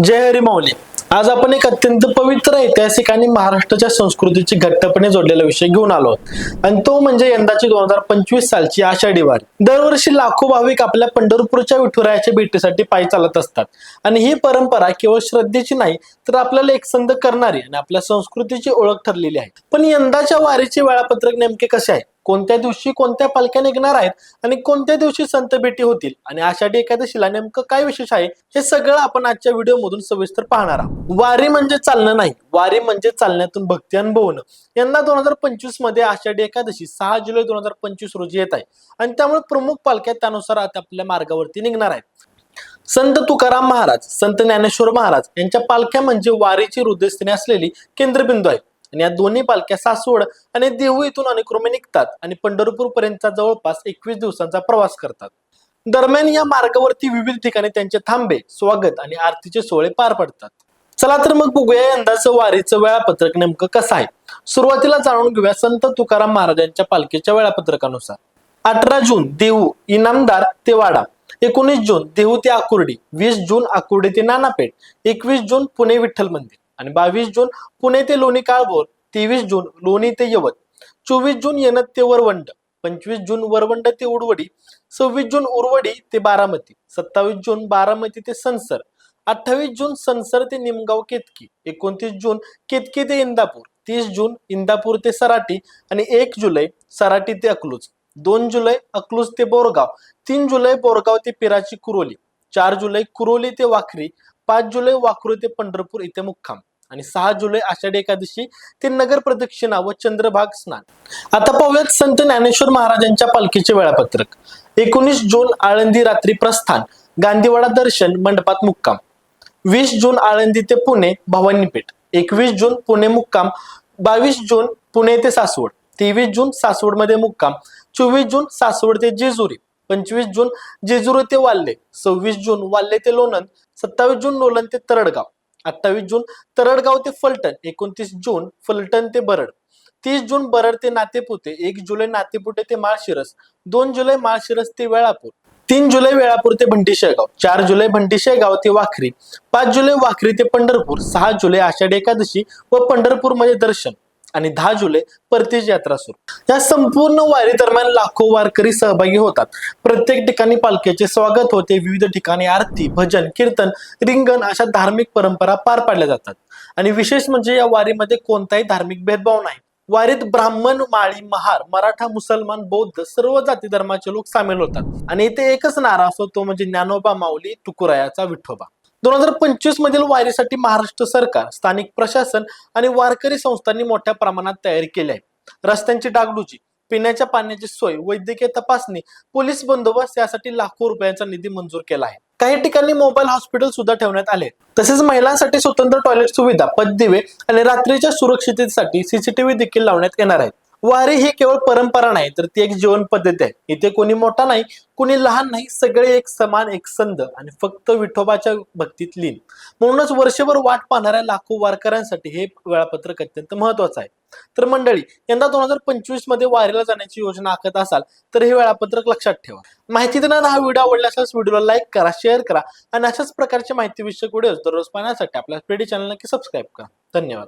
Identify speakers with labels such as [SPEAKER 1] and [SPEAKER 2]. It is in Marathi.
[SPEAKER 1] जय हरी माऊली. आज आपण एक अत्यंत पवित्र ऐतिहासिक आणि महाराष्ट्राच्या संस्कृतीची घट्टपणे जोडलेला विषय घेऊन आलो आहोत. आणि तो म्हणजे यंदाची दोन हजार पंचवीस सालची आषाढी वारी. दरवर्षी लाखो भाविक आपल्या पंढरपूरच्या विठुरायाच्या भेटीसाठी पायी चालत असतात. आणि ही परंपरा केवळ श्रद्धेची नाही तर आपल्याला एकसंध करणारी आणि आपल्या संस्कृतीची ओळख ठरलेली आहे. पण यंदाच्या वारीचे वेळापत्रक नेमके कसे आहे? कोणत्या दिवशी कोणत्या पालख्या निघणार आहेत आणि कोणत्या दिवशी संत भेटी होतील? आणि आषाढी एकादशीला नेमकं काय विशेष आहे? हे सगळं आपण आजच्या व्हिडिओमधून सविस्तर पाहणार आहोत. वारी म्हणजे चालणं नाही. वारी म्हणजे चालण्यातून भक्ती अनुभवणं यंदा दोन हजार पंचवीसमध्ये आषाढी एकादशी सहा जुलै दोन हजार पंचवीस रोजी येत आहे. आणि त्यामुळे प्रमुख पालख्या त्यानुसार आता आपल्या मार्गावरती निघणार आहेत. संत तुकाराम महाराज संत ज्ञानेश्वर महाराज यांच्या पालख्या म्हणजे वारीची हृदयस्थानी असलेली केंद्रबिंदू आहे. आणि या दोन्ही पालख्या सासवड आणि देहू इथून अनुक्रमे निघतात आणि पंढरपूर पर्यंतचा जवळपास एकवीस दिवसांचा प्रवास करतात. दरम्यान या मार्गावरती विविध ठिकाणी त्यांचे थांबे स्वागत आणि आरतीचे सोहळे पार पडतात. चला तर मग बघूया यंदाचं वारीचं वेळापत्रक नेमकं कसं आहे? सुरुवातीला जाणून घेऊया संत तुकाराम महाराजांच्या पालखीच्या वेळापत्रकानुसार. अठरा जून देहू इनामदार ते वाडा. एकोणीस जून देहू ते आकुर्डी. वीस जून आकुर्डी ते नानापेठ. एकवीस जून पुणे विठ्ठल मंदिर. आणि बावीस जून पुणे ते लोणी काळभोर. तेवीस जून लोणी ते यवत. चोवीस जून येणत ते वरवंड पंचवीस जून वरवंड ते उडवडी. सव्वीस जून उरवडी ते बारामती. सत्तावीस जून बारामती ते सनसर. अठ्ठावीस जून सनसर ते निमगाव केतकी. एकोणतीस जून केतकी ते इंदापूर. तीस जून इंदापूर ते सराटी आणि एक जुलै सराटी ते अकलूज. दोन जुलै अकलूज ते बोरगाव. तीन जुलै बोरगाव ते पिराची कुरोली. चार जुलै कुरोली ते वाखरी. पाच जुलै वाखरू ते पंढरपूर इथे मुक्काम. आणि सहा जुलै आषाढी एकादशी ते नगर प्रदक्षिणा व चंद्रभाग स्नान. आता पाहूयात संत ज्ञानेश्वर महाराजांच्या पालखीचे वेळापत्रक. एकोणीस जून आळंदी रात्री प्रस्थान गांधीवाडा दर्शन मंडपात मुक्काम. वीस जून आळंदी ते पुणे भवानीपेठ एकवीस जून पुणे मुक्काम बावीस जून पुणे ते सासवड तेवीस जून सासवडमध्ये मुक्काम चोवीस जून सासवड ते जेजुरी पंचवीस जून जेजुरी ते वाल्ले सव्वीस जून वाल्ले ते लोणंद सत्तावीस जून लोणंद ते तरडगाव. अठ्ठावीस जून तरडगाव ते फलटण एकोणतीस जून फलटण ते बरड. तीस जून बरड ते नातेपुते एक जुलै नातेपुते ते माळशिरस दोन जुलै माळशिरस ते वेळापूर तीन जुलै वेळापूर ते भंटी शेळगाव चार जुलै भंटी ते वाखरी पाच जुलै वाखरी ते पंढरपूर सहा जुलै आषाढी एकादशी व पंढरपूरमध्ये दर्शन. आणि दहा जुलै परतीची यात्रा सुरू. या संपूर्ण वारी दरम्यान लाखो वारकरी सहभागी होतात. प्रत्येक ठिकाणी पालखीचे स्वागत होते. विविध ठिकाणी आरती भजन कीर्तन रिंगण अशा धार्मिक परंपरा पार पाडल्या जातात. आणि विशेष म्हणजे या वारीमध्ये कोणताही धार्मिक भेदभाव नाही. वारीत ब्राह्मण माळी महार मराठा मुसलमान बौद्ध सर्व जाती धर्माचे लोक सामील होतात. आणि इथे एकच नारा असतो तो म्हणजे ज्ञानोबा माऊली तुकुरायाचा विठोबा. दोन हजार पंचवीस मधील वारीसाठी महाराष्ट्र सरकार स्थानिक प्रशासन आणि वारकरी संस्थांनी मोठ्या प्रमाणात तयारी केली आहे. रस्त्यांची डागडुजी पिण्याच्या पाण्याची सोय वैद्यकीय तपासणी पोलीस बंदोबस्त यासाठी लाखो रुपयांचा निधी मंजूर केला आहे. काही ठिकाणी मोबाईल हॉस्पिटल सुद्धा ठेवण्यात आले तसेच महिलांसाठी स्वतंत्र टॉयलेट सुविधा पददिवे आणि रात्रीच्या सुरक्षिततेसाठी सीसीटीव्ही देखील लावण्यात येणार आहेत. वारी ही केवळ परंपरा नाही तर ती एक जीवन पद्धती आहे. इथे कोणी मोठा नाही कोणी लहान नाही सगळे एक समान एक संद आणि फक्त विठोबाच्या भक्तीत लीन. म्हणूनच वर्षभर वाट पाहणाऱ्या लाखो वारकऱ्यांसाठी हे वेळापत्रक अत्यंत महत्वाचं आहे. तर मंडळी यंदा दोन हजार पंचवीसमध्ये वारीला जाण्याची योजना आखत असाल तर हे वेळापत्रक लक्षात ठेवा. माहिती देणारा हा व्हिडिओ आवडला असल्यास व्हिडिओला लाईक करा शेअर करा आणि अशाच प्रकारचे माहिती विषयक व्हिडिओ दररोज पाहण्यासाठी आपल्या स्पेडी चॅनल नक्की सबस्क्राईब करा. धन्यवाद.